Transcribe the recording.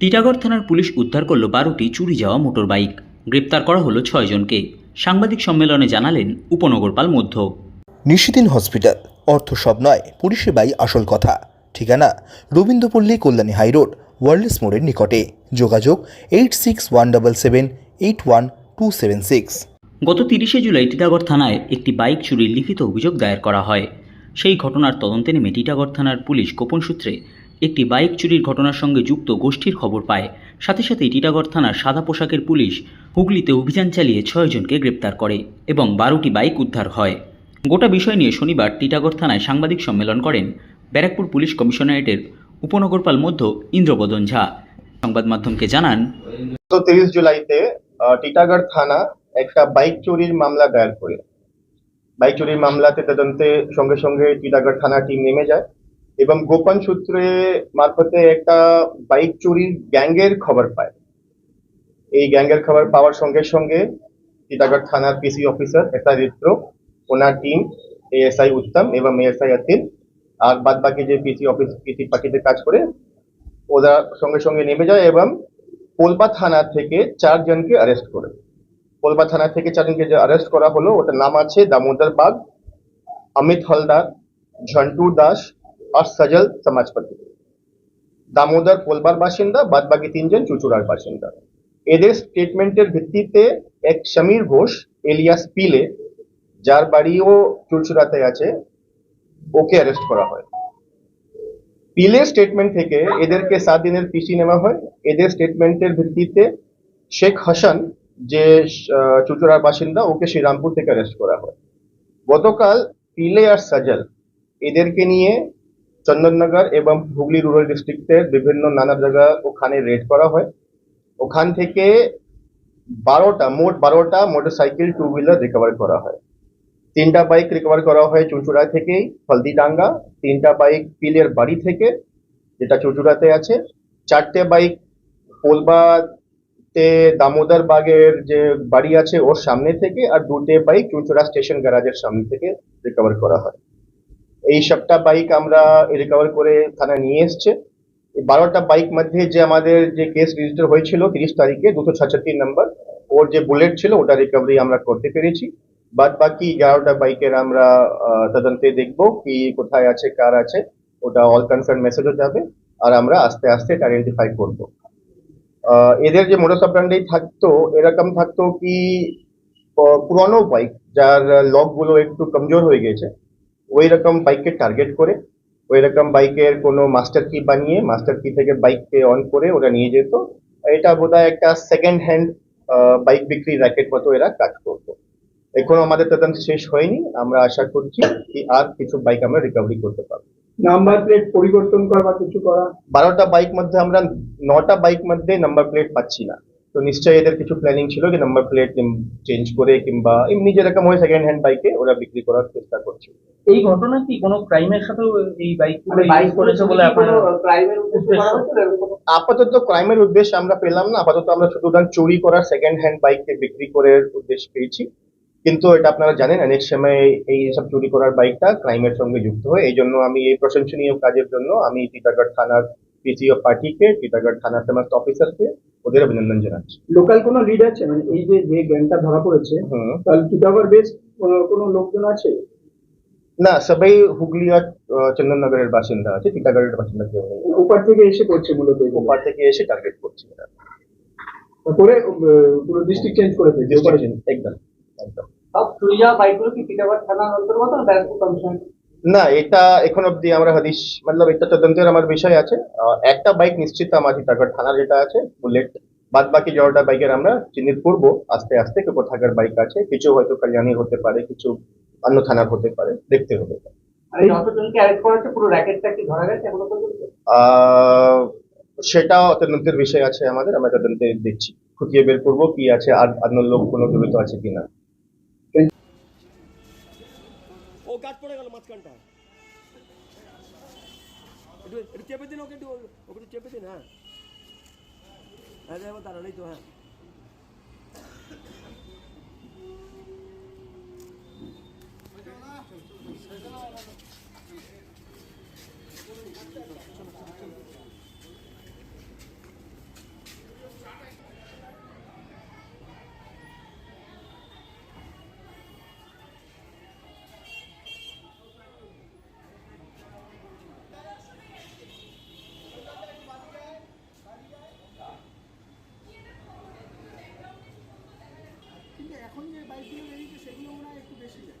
টিটাগড় থানার পুলিশ উদ্ধার করল বারোটি চুরি যাওয়া মোটর বাইক গ্রেপ্তার করা হলো ছয়জনকে সাংবাদিক সম্মেলনে জানালেন উপনগরপাল মধ্য। নিশিদিন হসপিটাল। অর্থ সব নয় পরিষেবাই আসল কথা। ঠিকানা রবীন্দ্রপল্লী কল্যাণী হাইরোড ওয়ার্ল্ডস মোড়ের নিকটে। যোগাযোগ eight six one double seven eight one two seven six. গত তিরিশে জুলাই টিটাগড় থানায় একটি বাইক চুরির লিখিত অভিযোগ দায়ের করা হয়। সেই ঘটনার তদন্তে নেমে টিটাগড় থানার পুলিশ গোপন সূত্রে একটি বাইক চুরির ঘটনার সঙ্গে যুক্ত গোষ্ঠীর খবর পায়। সাথে সাথে টিটাগড় থানার সাদা পোশাকের পুলিশ হুগলিতে অভিযান চালিয়ে ছয়জনকে গ্রেপ্তার করে এবং বারোটি বাইক উদ্ধার হয়। গোটা বিষয় নিয়ে শনিবার টিটাগড় থানায় সাংবাদিক সম্মেলন করেন ব্যারাকপুর পুলিশ কমিশনারেটের উপনগরপাল মধ্য ইন্দ্রবদন ঝা। সংবাদ মাধ্যমকে জানান তিরিশ জুলাইতে টিটাগড় থানা একটা বাইক চুরির মামলা দায়ের করে। বাইক চুরির মামলাতে তদন্তে সঙ্গে সঙ্গে টিটাগড় থানা টিম নেমে যায়। এবং গোপন সূত্রে মারফতে একটা বাইক চুরির গ্যাংয়ের খবর পায়। এই গ্যাংয়ের খবর পাওয়ার সঙ্গে সঙ্গে টিটাগড় থানার পিসি অফিসার এসআই রিত্র, ওনার টিম, এএসআই উত্তম এবং এএসআই আতিল, আর বাদ বাকি যে পিসি অফিস, পিসি পার্টিতে কাজ করে, ওরা সঙ্গে সঙ্গে নেমে যায় এবং কোলবা থানা থেকে চারজনকে অ্যারেস্ট করে। কোলবা থানা থেকে চারজনকে যে অ্যারেস্ট করা হলো, ওটার নাম আছে দামোদর বাগ, অমিত হলদার, ঝন্টু দাস আর সজল সমাজপতি। দামোদর কোলবার বাসিন্দা বাদ বাকি তিনজন চুচুড়ার বাসিন্দা। এদের স্টেটমেন্টের ভিত্তিতে এক সমীর ঘোষ, এলিয়াস পিলে, যার বাড়িও চুচুড়াতে আছে, ওকে অ্যারেস্ট করা হয়। পিলের স্টেটমেন্ট থেকে এদেরকে সাত দিনের পিসি নেওয়া হয়। এদের স্টেটমেন্টের ভিত্তিতে শেখ হাসান যে চুচুড়ার বাসিন্দা, ওকে শ্রীরামপুর থেকে অ্যারেস্ট করা হয়। গতকাল পিলে আর সাজল এদেরকে নিয়ে চন্দননগর এবং হুগলি রুরাল ডিস্ট্রিক্টের বিভিন্ন নানা জায়গা ওখানে রেড করা হয়। ওখান থেকে বারোটা, মোট বারোটা মোটরসাইকেল টু হুইলার রিকভার করা হয়। তিনটা বাইক রিকভার করা হয় চুঁচুড়া থেকেই, হলদিডাঙ্গা। তিনটা বাইক পিলের বাড়ি থেকে, যেটা চুঁচুড়াতে আছে। চারটে বাইক পোলবাতে দামোদর বাগের যে বাড়ি আছে ওর সামনে থেকে আর দুটে বাইক চুঁচুড়া স্টেশন গ্যারাজের সামনে থেকে রিকভার করা হয়। এই সবটা বাইক আমরা রিকভার করে থানায় নিয়ে এসছে। বারোটা বাইক মধ্যে যে আমাদের যে কেস রেজিস্টার হয়েছিল তিরিশ তারিখে, দুশো ছাষট্টি নাম্বার ওর যে বুলেট ছিল ওটা রিকভারি আমরা করতে পেরেছি। বাদ বাকি এগারোটা বাইকের আমরা তদন্তে দেখব কি কোথায় আছে, কার আছে, ওটা অল কনসার্ন মেসেজও যাবে। আর আমরা আস্তে আস্তে এটা আইডেন্টিফাই করব। এদের যে মোটর অপারেন্ডি থাকতো, এরকম থাকতো কি পুরনো বাইক যার লকগুলো একটু কমজোর হয়ে গেছে। ওই রকম বাইককে টার্গেট করে ওই রকম বাইকের কোনো মাস্টার কি বানিয়ে মাস্টার কি থেকে বাইককে অন করে ওরা নিয়ে যেত। এটা বোধহয় একটা সেকেন্ড হ্যান্ড বাইক বিক্রি র্যাকেট মতো এরা কাজ করতো। এখনও আমাদের তদন্ত শেষ হয়নি। আমরা আশা করছি কি আর কিছু বাইক আমরা রিকভারি করতে পারব। নাম্বার প্লেট পরিবর্তন করা বা কিছু করা? বারোটা বাইক মধ্যে আমরা নটা বাইক মধ্যে নাম্বার প্লেট পাচ্ছি না। তো নিশ্চয়ই এদের কিছু প্ল্যানিং ছিল যে নাম্বার প্লেট চেঞ্জ করে কিংবা এমনি যেরকম হয় সেকেন্ড হ্যান্ড বাইকে ওরা বিক্রি করার চেষ্টা করছে। এই ঘটনা কি কোনো ক্রাইমের সাথেও এই বাইক মানে বাইক করেছে বলে আপনার ক্রাইমের? আপাতত ক্রাইমের উদ্দেশ্য আমরা পেলাম না আপাতত আমরা শুধু চুরি করার সেকেন্ড হ্যান্ড বাইককে বিক্রি করার উদ্দেশ্য পেয়েছি। কিন্তু এটা আপনারা জানেন অনেক সময় এই সব চুরি করার বাইকটা ক্রাইমের সঙ্গে যুক্ত হয়। এই জন্য আমি এই প্রশংসনীয় কাজের জন্য আমি টিটাগড় থানার পিসিও পার্টিকে টিটাগড় থানার সমস্ত অফিসারকে ওদের অভিনন্দন জানাচ্ছি। লোকাল কোনো লিড আছে? মানে এই যে যে গ্যাংটা ধরা পড়েছে তাহলে টিটাগড় বেশ আহ, কোনো লোকজন আছে? না সবাই হুগলি আর চন্দননগরের বাসিন্দা আছে টিটাগড়ের বাসিন্দা কেউ নেই। ওপার থেকে এসে করছে মূলত। ওপার থেকে এসে টার্গেট করছে এরা। তারপরে পুরো ডিস্ট্রিক্ট চেঞ্জ করে ওপারে। একদম একদম। সব চুরি যাওয়া বাইকগুলো কি টিটাগড় থানার অন্তর্গত না ব্যারাকপুর কমিশন না এটা এখন অব্দি আমরা হাদিস মতলব এটা তদন্তের আমার বিষয় আছে। একটা বাইক নিশ্চিত আমার টিটাগড় থানার যেটা আছে বুলেট। বাদ বাকি যতটা বাইকের আমরা চিহ্নিত করব আস্তে আস্তে কে কোথাকার বাইক আছে। কিছু হয়তো কল্যাণীর হতে পারে কিছু অন্য থানার হতে পারে দেখতে হবে। আর যতজনকে অ্যারেস্ট করা পুরো র্যাকেটটা কি ধরা গেছে এখনও পর্যন্ত? আহ, সেটা তদন্তের বিষয় আছে আমাদের আমরা তদন্তে দেখছি। খুঁটিয়ে বের করব কি আছে আর অন্য লোক কোনো জড়িত আছে কিনা। গাছ পড়ে গেল মাঝখানটা একটু একটু চেপে দিন ওকে একটু ওকে একটু চেপে দিন হ্যাঁ হ্যাঁ দেখো দাঁড়ালেই তো হ্যাঁ এখন যে বাইকগুলো বেরিয়েছে সেগুলো মনে হয় একটু বেশি যায়।